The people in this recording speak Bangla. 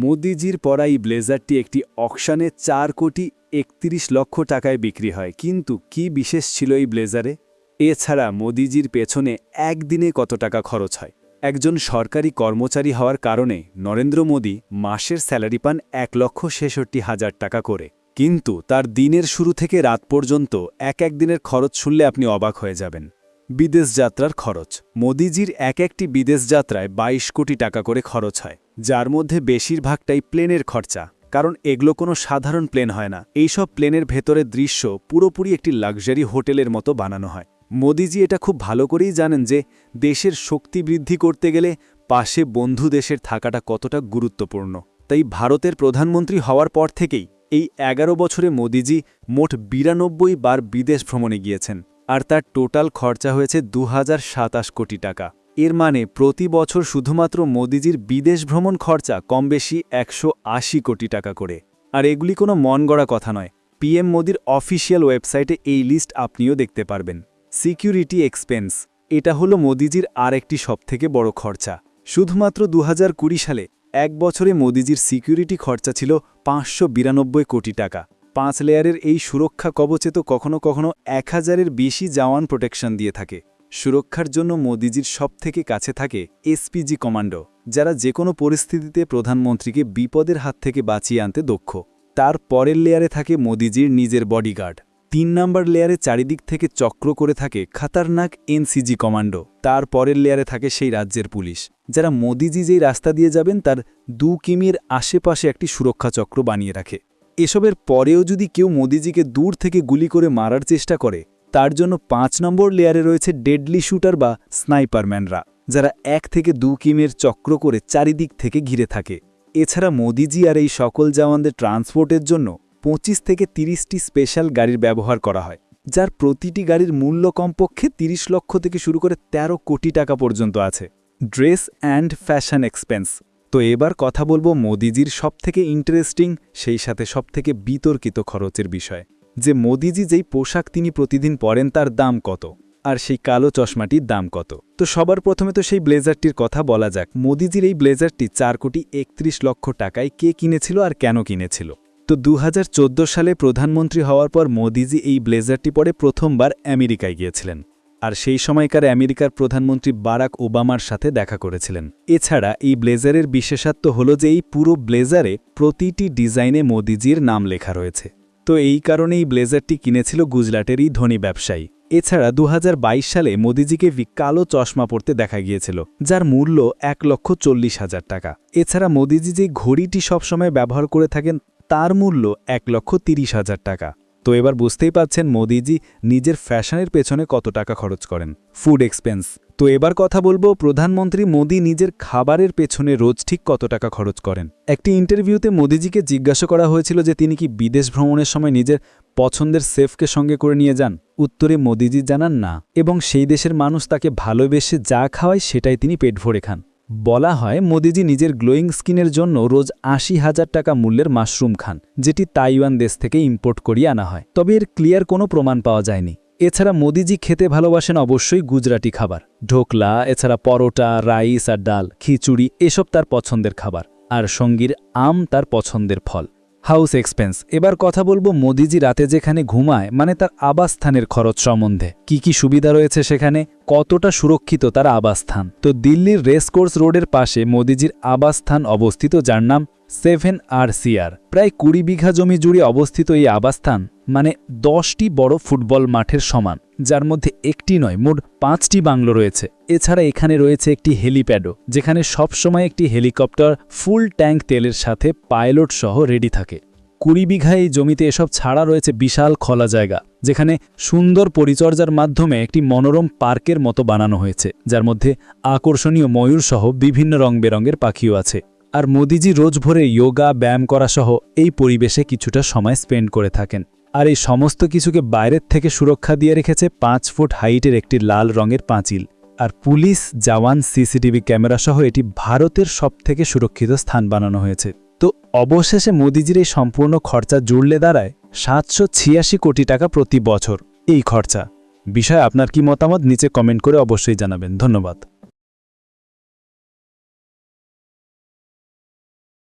মোদিজির পরা এই ব্লেজারটি একটি অকশানে চার কোটি একত্রিশ লক্ষ টাকায় বিক্রি হয়। কিন্তু কি বিশেষ ছিল এই ব্লেজারে? এছাড়া মোদিজির পেছনে একদিনে কত টাকা খরচ হয়? একজন সরকারি কর্মচারী হওয়ার কারণে নরেন্দ্র মোদী মাসের স্যালারি পান এক লক্ষ ছেষট্টি হাজার টাকা করে। কিন্তু তার দিনের শুরু থেকে রাত পর্যন্ত এক এক দিনের খরচ শুনলে আপনি অবাক হয়ে যাবেন। বিদেশ যাত্রার খরচ। মোদিজির এক একটি বিদেশ যাত্রায় ২২ কোটি টাকা করে খরচ হয়। যার মধ্যে বেশিরভাগটাই প্লেনের খরচা, কারণ এগুলো কোনো সাধারণ প্লেন হয় না। এইসব প্লেনের ভেতরের দৃশ্য পুরোপুরি একটি লাক্সারি হোটেলের মতো বানানো হয়। মোদিজি এটা খুব ভালো করেই জানেন যে, দেশের শক্তি বৃদ্ধি করতে গেলে পাশে বন্ধু দেশের থাকাটা কতটা গুরুত্বপূর্ণ। তাই ভারতের প্রধানমন্ত্রী হওয়ার পর থেকেই এই এগারো বছরে মোদিজি মোট বিরানব্বই বার বিদেশ ভ্রমণে গিয়েছেন, আর তার টোটাল খরচা হয়েছে দু হাজার সাতাশ কোটি টাকা। এর মানে প্রতি বছর শুধুমাত্র মোদিজির বিদেশ ভ্রমণ খরচা কম বেশি একশো কোটি টাকা করে। আর এগুলি কোনো মন গড়া কথা নয়। পিএম মোদির অফিসিয়াল ওয়েবসাইটে এই লিস্ট আপনিও দেখতে পারবেন। সিকিউরিটি এক্সপেন্স, এটা হলো মোদিজির আর একটি সবথেকে বড় খরচা। শুধুমাত্র দু হাজার কুড়ি সালে এক বছরে মোদিজির সিকিউরিটি খরচা ছিল পাঁচশো বিরানব্বই কোটি টাকা। পাঁচ লেয়ারের এই সুরক্ষা কবচে তো কখনো কখনো এক হাজারের বেশি জওয়ান প্রোটেকশন দিয়ে থাকে। সুরক্ষার জন্য মোদিজির সবথেকে কাছে থাকে এসপিজি কমান্ডো, যারা যে কোনো পরিস্থিতিতে প্রধানমন্ত্রীকে বিপদের হাত থেকে বাঁচিয়ে আনতে দক্ষ। তার পরের লেয়ারে থাকে মোদিজির নিজের বডিগার্ড। তিন নম্বর লেয়ারে চারিদিক থেকে চক্র করে থাকে খাতারনাক এনসিজি কমান্ডো। তার পরের লেয়ারে থাকে সেই রাজ্যের পুলিশ। যারা মোদিজি যেই রাস্তা দিয়ে যাবেন, তার দু কিমির আশেপাশে একটি সুরক্ষা চক্র বানিয়ে রাখে। এসবের পরেও যদি কেউ মোদিজিকে দূর থেকে গুলি করে মারার চেষ্টা করে তার জন্য পাঁচ নম্বর লেয়ারে রয়েছে ডেডলি শুটার বা স্নাইপারম্যানরা, যারা এক থেকে দু কিমের চক্র করে চারিদিক থেকে ঘিরে থাকে। এছাড়া মোদিজি আর এই সকল জওয়ানদের ট্রান্সপোর্টের জন্য পঁচিশ থেকে তিরিশটি স্পেশাল গাড়ির ব্যবহার করা হয়, যার প্রতিটি গাড়ির মূল্য কমপক্ষে ৩০ লক্ষ থেকে শুরু করে ১৩ কোটি টাকা পর্যন্ত আছে। Dress and fashion expense. তো এবার কথা বলব মোদিজির সবথেকে ইন্টারেস্টিং, সেই সাথে সবথেকে বিতর্কিত খরচের বিষয়। যে মোদিজি যেই পোশাক তিনি প্রতিদিন পরেন তার দাম কত? আর সেই কালো চশমাটির দাম কত? তো সবার প্রথমে তো সেই ব্লেজারটির কথা বলা যাক। মোদিজির এই ব্লেজারটি চার কোটি একত্রিশ লক্ষ টাকায় কে কিনেছিল আর কেন কিনেছিল? তো দু হাজার চোদ্দ সালে প্রধানমন্ত্রী হওয়ার পর মোদিজি এই ব্লেজারটি পরে প্রথমবার আমেরিকায় গিয়েছিলেন। আর সেই সময়কার আমেরিকার প্রধানমন্ত্রী বারাক ওবামার সাথে দেখা করেছিলেন। এছাড়া এই ব্লেজারের বিশেষত্ব হল যে এই পুরো ব্লেজারে প্রতিটি ডিজাইনে মোদিজির নাম লেখা রয়েছে। তো এই কারণেই ব্লেজারটি কিনেছিল গুজরাটেরই ধনী ব্যবসায়ী। এছাড়া দু হাজার বাইশ সালে মোদিজিকে কালো চশমা পরতে দেখা গিয়েছিল, যার মূল্য এক লক্ষ চল্লিশ হাজার টাকা। এছাড়া মোদিজি যে ঘড়িটি সবসময় ব্যবহার করে থাকেন, তার মূল্য এক লক্ষ তিরিশ হাজার টাকা। তো এবার বুঝতেই পাচ্ছেন মোদিজি নিজের ফ্যাশনের পেছনে কত টাকা খরচ করেন। ফুড এক্সপেন্স তো এবার কথা বলব, প্রধানমন্ত্রী মোদি নিজের খাবারের পেছনে রোজ ঠিক কত টাকা খরচ করেন? একটি ইন্টারভিউতে মোদিজিকে জিজ্ঞাসা করা হয়েছিল যে তিনি কি বিদেশ ভ্রমণের সময় নিজের পছন্দের সেফকে সঙ্গে করে নিয়ে যান? উত্তরে মোদিজি জানান না। এবং সেই দেশের মানুষ তাকে ভালোবেসে যা খাওয়ায় সেটাই তিনি পেট ভরে খান। বলা হয়, মোদিজি নিজের গ্লোয়িং স্কিনের জন্য রোজ আশি হাজার টাকা মূল্যের মাশরুম খান, যেটি তাইওয়ান দেশ থেকে ইম্পোর্ট করিয়ে আনা হয়। তবে এর ক্লিয়ার কোনো প্রমাণ পাওয়া যায়নি। এছাড়া মোদিজি খেতে ভালোবাসেন অবশ্যই গুজরাটি খাবার, ঢোকলা, এছাড়া পরোটা, রাইস আর ডাল, খিচুড়ি, এসব তার পছন্দের খাবার, আর সঙ্গীর আম তার পছন্দের ফল। House expense. এবার কথা বলব মোদিজি রাতে যেখানে ঘুমায় মানে তার আবাসস্থানের খরচ সম্বন্ধে। কি কি সুবিধা রয়েছে সেখানে? কতটা সুরক্ষিত তার আবাসস্থান? তো দিল্লির রেসকোর্স রোডের পাশে মোদিজির আবাসস্থান অবস্থিত, যার নাম সেভেন আর সিআর প্রায় কুড়ি বিঘা জমি জুড়ে অবস্থিত এই আবাসস্থান মানে দশটি বড় ফুটবল মাঠের সমান। যার মধ্যে একটি নয়, মোট পাঁচটি বাংলো রয়েছে। এছাড়া এখানে রয়েছে একটি হেলিপ্যাডও, যেখানে সবসময় একটি হেলিকপ্টার ফুল ট্যাঙ্ক তেলের সাথে পাইলট সহ রেডি থাকে। কুড়ি বিঘা এই জমিতে এসব ছাড়া রয়েছে বিশাল খোলা জায়গা, যেখানে সুন্দর পরিচর্যার মাধ্যমে একটি মনোরম পার্কের মতো বানানো হয়েছে, যার মধ্যে আকর্ষণীয় ময়ূর সহ বিভিন্ন রং বেরঙের পাখিও আছে। আর মোদিজি রোজ ভোরে যোগা, ব্যায়াম করা সহ এই পরিবেশে কিছুটা সময় স্পেন্ড করে থাকেন। আর এই সমস্ত কিছুকে বাইরের থেকে সুরক্ষা দিয়ে রেখেছে পাঁচ ফুট হাইটের একটি লাল রঙের পাঁচিল। আর পুলিশ, জওয়ান, সিসিটিভি ক্যামেরা সহ এটি ভারতের সবথেকে সুরক্ষিত স্থান বানানো হয়েছে। তো অবশেষে মোদিজির এই সম্পূর্ণ খরচা জুড়লে দাঁড়ায় সাতশো ছিয়াশি কোটি টাকা প্রতি বছর। এই খরচা। বিষয়ে আপনার কি মতামত নিচে কমেন্ট করে অবশ্যই জানাবেন। ধন্যবাদ।